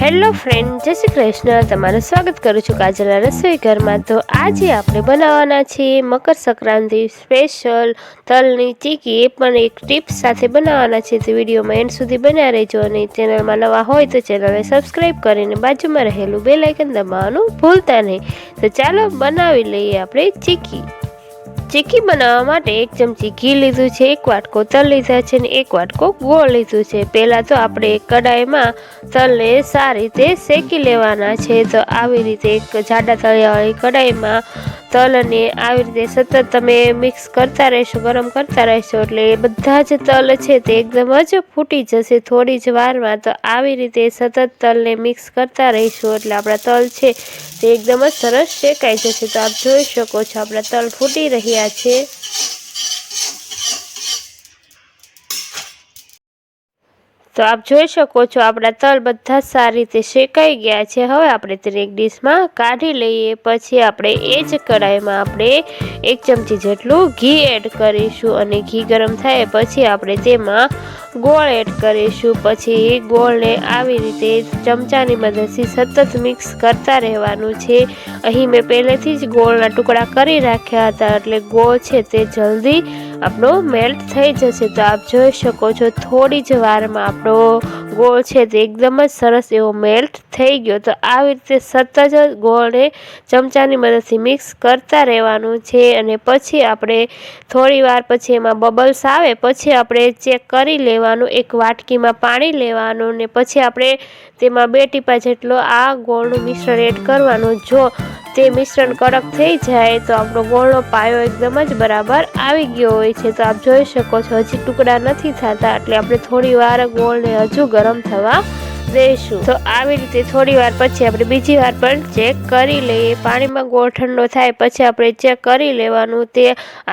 Hello friend, જય શ્રી કૃષ્ણ. તમારું સ્વાગત કરું છું કાજલના રસોઈ ઘરમાં. તો આજે આપણે બનાવવાના છીએ મકર સંક્રાંતિ સ્પેશિયલ તલની ચીકી એ પણ એક ટિપ્સ સાથે બનાવવાના છે તો વિડીયોમાં એન્ડ સુધી બન્યા રહેજો અને ચેનલમાં નવા હોય તો ચેનલને સબસ્ક્રાઈબ કરીને બાજુમાં રહેલું બે લાઇકન દબાવવાનું ભૂલતા નહીં. તો ચાલો બનાવી લઈએ આપણે ચીકી ચીકી બનાવવા માટે એક ચમચી ઘી લીધું છે, એક વાટકો તલ લીધા છે ને એક વાટકો ગોળ લીધું છે. પહેલાં તો આપણે એક કડાઈમાં તલને સારી રીતે શેકી લેવાના છે. તો આવી રીતે એક જાડા તળિયાવાળી કડાઈમાં તલને આવી રીતે સતત તમે મિક્સ કરતા રહેશો, ગરમ કરતા રહેશો એટલે એ બધા જ તલ છે તે એકદમ જ ફૂટી જશે થોડી જ વારમાં. તો આવી રીતે સતત તલને મિક્સ કરતા રહીશું એટલે આપણા તલ છે તે એકદમ જ સરસ શેકાઈ જશે. તો આપ જોઈ શકો છો, આપણા તલ ફૂટી રહ્યા છે. તો આપ જોઈ શકો છો, આપણા તલ બધા સારી રીતે શેકાઈ ગયા છે. હવે આપણે તેને એક ડીશમાં કાઢી લઈએ, પછી આપણે એ જ કઢાઈમાં આપણે એક ચમચી જેટલું ઘી એડ કરીશું અને ઘી ગરમ થાય પછી આપણે તેમાં ગોળ એડ કરીશું. પછી ગોળને આવી રીતે ચમચાની મદદથી સતત મિક્સ કરતા રહેવાનું છે. અહીં મેં પહેલેથી જ ગોળના ટુકડા કરી રાખ્યા હતા, એટલે ગોળ છે તે જલ્દી આપણો મેલ્ટ થઈ જશે તો આપ જોઈ શકો છો થોડી જ વારમાં આપણો ગોળ છે તે એકદમ જ સરસ એવો મેલ્ટ થઈ ગયો. તો આવી રીતે સતત જ ગોળને ચમચાની મદદથી મિક્સ કરતા રહેવાનું છે અને પછી આપણે થોડી વાર પછી એમાં બબલ્સ આવે પછી આપણે ચેક કરી લેવાનું, એક વાટકીમાં પાણી લેવાનું ને પછી આપણે તેમાં બે ટીપા જેટલો આ ગોળનું મિશ્રણ એડ કરવાનું. જો તે મિશ્રણ કડક થઈ જાય તો આપણો ગોળનો પાયો એકદમ જ બરાબર આવી ગયો હોય છે. તો આપ જોઈ શકો છો, હજી ટુકડા નથી થતા, એટલે આપણે થોડી વાર ગોળને હજુ ગરમ થવા દઈશું. તો આવી રીતે થોડી વાર પછી આપણે બીજી વાર પણ ચેક કરી લઈએ. પાણીમાં ગોળ ઠંડો થાય પછી આપણે ચેક કરી લેવાનું. તે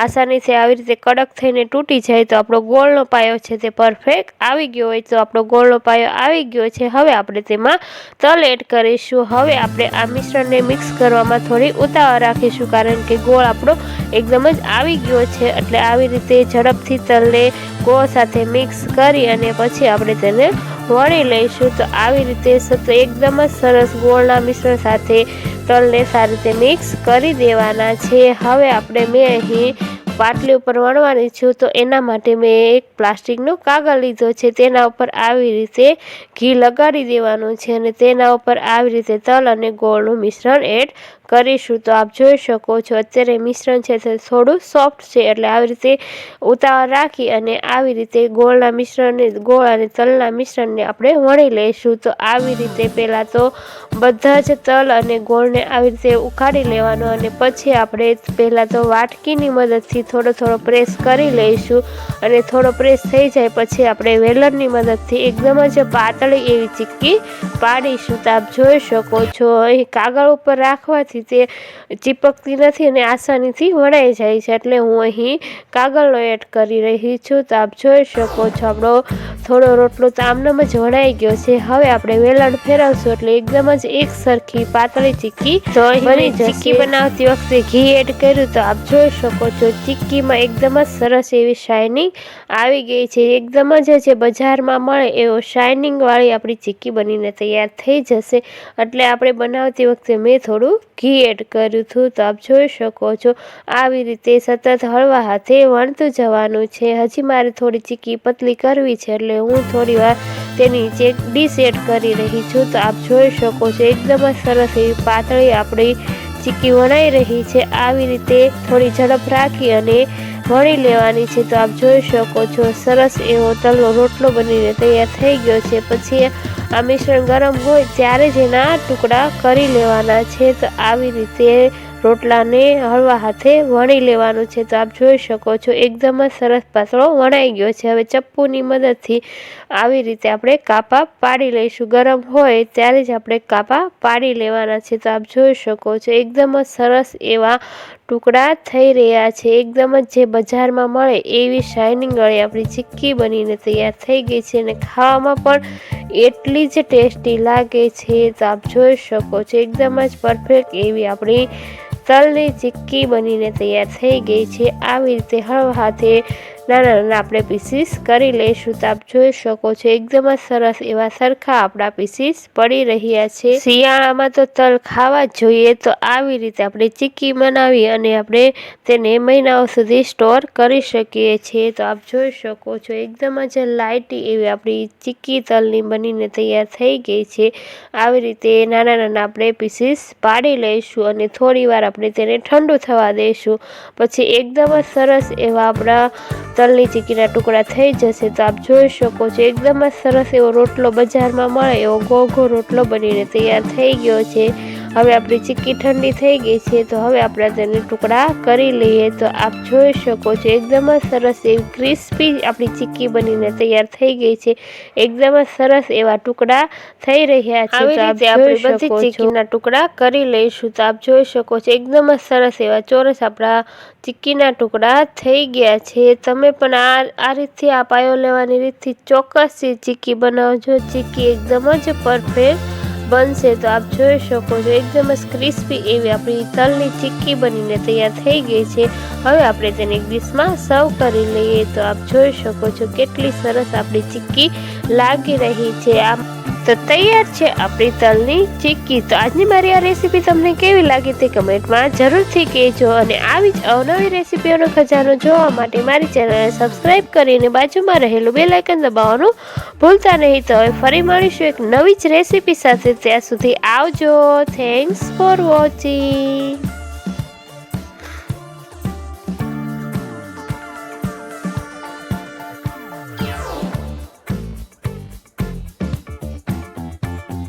આસાનીથી આવી રીતે કડક થઈને તૂટી જાય તો આપણો ગોળનો પાયો છે તે પરફેક્ટ આવી ગયો હોય તો આપણો ગોળનો પાયો આવી ગયો છે. હવે આપણે તેમાં તલ એડ કરીશું. હવે આપણે આ મિશ્રણને મિક્સ કરવામાં થોડી ઉતાવળ રાખીશું કારણ કે ગોળ આપણો એકદમ જ આવી ગયો છે. એટલે આવી રીતે ઝડપથી તલને ગોળ સાથે મિક્સ કરી અને પછી આપણે તેને વણી લઈશું. તો આવી રીતે એકદમ જ સરસ ગોળના મિશ્રણ સાથે તલને સારી રીતે મિક્સ કરી દેવાના છે. હવે આપણે મેં અહીં પાટલી ઉપર વણવાની છું. તો એના માટે મેં એક પ્લાસ્ટિકનો કાગળ લીધો છે. તેના ઉપર આવી રીતે ઘી લગાડી દેવાનું છે અને તેના ઉપર આવી રીતે તલ અને ગોળનું મિશ્રણ એડ કરીશું તો આપ જોઈ શકો છો. અત્યારે મિશ્રણ છે તે થોડું સોફ્ટ છે એટલે આવી રીતે ઉતાવળ રાખી અને આવી રીતે ગોળના મિશ્રણને, ગોળ અને તલના મિશ્રણને આપણે વણી લઈશું. તો આવી રીતે પહેલાં તો બધા જ તલ અને ગોળને આવી રીતે ઉકાળી લેવાનો અને પછી આપણે પહેલાં તો વાટકીની મદદથી થોડો થોડો પ્રેસ કરી લઈશું અને થોડો પ્રેસ થઈ જાય પછી આપણે વેલણની મદદથી એકદમ જ પાતળી એવી ચીક્કી પાડીશું. તો આપ જોઈ શકો છો, અહીં કાગળ ઉપર રાખવાથી તે ચીપકતી નથી અને આસાનીથી વણાઈ જાય છે. એટલે હું અહીં કાગળનો એડ કરી રહી છું. તો આપ જોઈ શકો છો આપણો થોડો રોટલો તો આમનામ જ વણાઈ ગયો છે. હવે આપણે વેલણ ફેરવશું એટલે એકદમ જ એક સરખી પાતળી ચીક્કી તો બની ચીક્કી બનાવતી વખતે ઘી એડ કર્યું. તો આપ જોઈ શકો છો ચીક્કીમાં એકદમ જ સરસ એવી શાઇનિંગ આવી ગઈ છે. એકદમ જ જે બજારમાં મળે એવો શાઇનિંગ વાળી આપણી ચીક્કી બનીને તૈયાર થઈ જશે. એટલે આપણે બનાવતી વખતે મેં થોડું ઘી એડ કર્યું હતું તો આપ જોઈ શકો છો. આવી રીતે સતત હળવા હાથે વણતું જવાનું છે. હજી મારે થોડી ચીકી પતલી કરવી છે, એટલે હું થોડી વાર તેની નીચે ડીશ એડ કરી રહી છું. તો આપ જોઈ શકો છો, એકદમ જ સરસ એવી પાતળી આપણી ચીકી વણાઈ રહી છે. આવી રીતે થોડી ઝડપ રાખી અને વણી લેવાની છે. તો આપ જોઈ શકો છો, સરસ એવો તલનો રોટલો બનીને તૈયાર થઈ ગયો છે. પછી આ મિશ્રણ ગરમ હોય ત્યારે જ એના ટુકડા કરી લેવાના છે. તો આવી રીતે રોટલાને હળવા હાથે વણી લેવાનું છે. તો આપ જોઈ શકો છો, એકદમ જ સરસ પાતળો વણાઈ ગયો છે. હવે ચપ્પુની મદદથી આવી રીતે આપણે કાપા પાડી લઈશું. ગરમ હોય ત્યારે જ આપણે કાપા પાડી લેવાના છે. તો આપ જોઈ શકો છો, એકદમ જ સરસ એવા ટુકડા થઈ રહ્યા છે. એકદમ જ જે બજારમાં મળે એવી શાઇનિંગ વાળી આપણી ચીક્કી બનીને તૈયાર થઈ ગઈ છે અને ખાવામાં પણ એટલી જ ટેસ્ટી લાગે છે. તો આપ જોઈ શકો છો, એકદમ જ પરફેક્ટ એવી આપણી તલની ચીક્કી બનીને તૈયાર થઈ ગઈ છે. આવી રીતે હળવા હાથે નાના નાના આપણે પીસીસ કરી લઈશું. તો આપ જોઈ શકો છો, એકદમ જ સરસ એવા સરખા આપણા પીસીસ પડી રહ્યા છે. શિયાળામાં તો તલ ખાવા જોઈએ, તો આવી રીતે આપણે ચીક્કી બનાવી અને આપણે તેને મહિનાઓ સુધી સ્ટોર કરી શકીએ છીએ. તો આપ જોઈ શકો છો, એકદમ જ લાઇટી એવી આપણી ચીક્કી તલની બનીને તૈયાર થઈ ગઈ છે. આવી રીતે નાના નાના આપણે પીસીસ પાડી લઈશું અને થોડીવાર આપણે તેને ઠંડુ થવા દઈશું પછી એકદમ જ સરસ એવા આપણા તલની ચીકીના ટુકડા થઈ જશે તો આપ જોઈ શકો છો, એકદમ જ સરસ એવો રોટલો બજારમાં મળે એવો ગોઘો રોટલો બનીને તૈયાર થઈ ગયો છે. હવે આપણી ચીક્કી ઠંડી થઈ ગઈ છે તો હવે આપણે તેને ટુકડા કરી લઈએ. તો આપ જોઈ શકો છો એકદમ જ સરસ એવી ક્રિસ્પી આપણી ચીક્કી બનીને તૈયાર થઈ ગઈ છે. એકદમ જ સરસ એવા ટુકડા થઈ રહ્યા છે. આવી રીતે આપણે બધી ચીક્કીના ટુકડા કરી લઈશું. તો આપ જોઈ શકો છો એકદમ જ સરસ એવા ચોરસ આપણા ચીક્કીના ટુકડા થઈ ગયા છે. તમે પણ આ આ રીતથી આ પાયો લેવાની રીતથી ચોક્કસથી ચીક્કી બનાવજો. ચીક્કી એકદમ જ પરફેક્ટ બનશે તો આપ જોઈ શકો છો, એકદમ જ ક્રિસ્પી એવી આપણી તલની ચીક્કી બનીને તૈયાર થઈ ગઈ છે. હવે આપણે તેને એક ડીશમાં સર્વ કરી લઈએ તો આપ જોઈ શકો છો કેટલી સરસ આપણી ચીક્કી લાગી રહી છે. આમ તો તૈયાર છે આપણી તલની ચીક્કી. તો આજની મારી આ રેસીપી તમને કેવી લાગી તે કમેન્ટમાં જરૂરથી કહેજો અને આવી જ અવનવી રેસીપીઓનો ખજાનો જોવા માટે મારી ચેનલને સબસ્ક્રાઈબ કરીને બાજુમાં રહેલું બે લાઇકન દબાવવાનું ભૂલતા નહીં. તો હવે ફરી મળીશું એક નવી જ રેસીપી સાથે. ત્યાં સુધી આવજો. Thanks for watching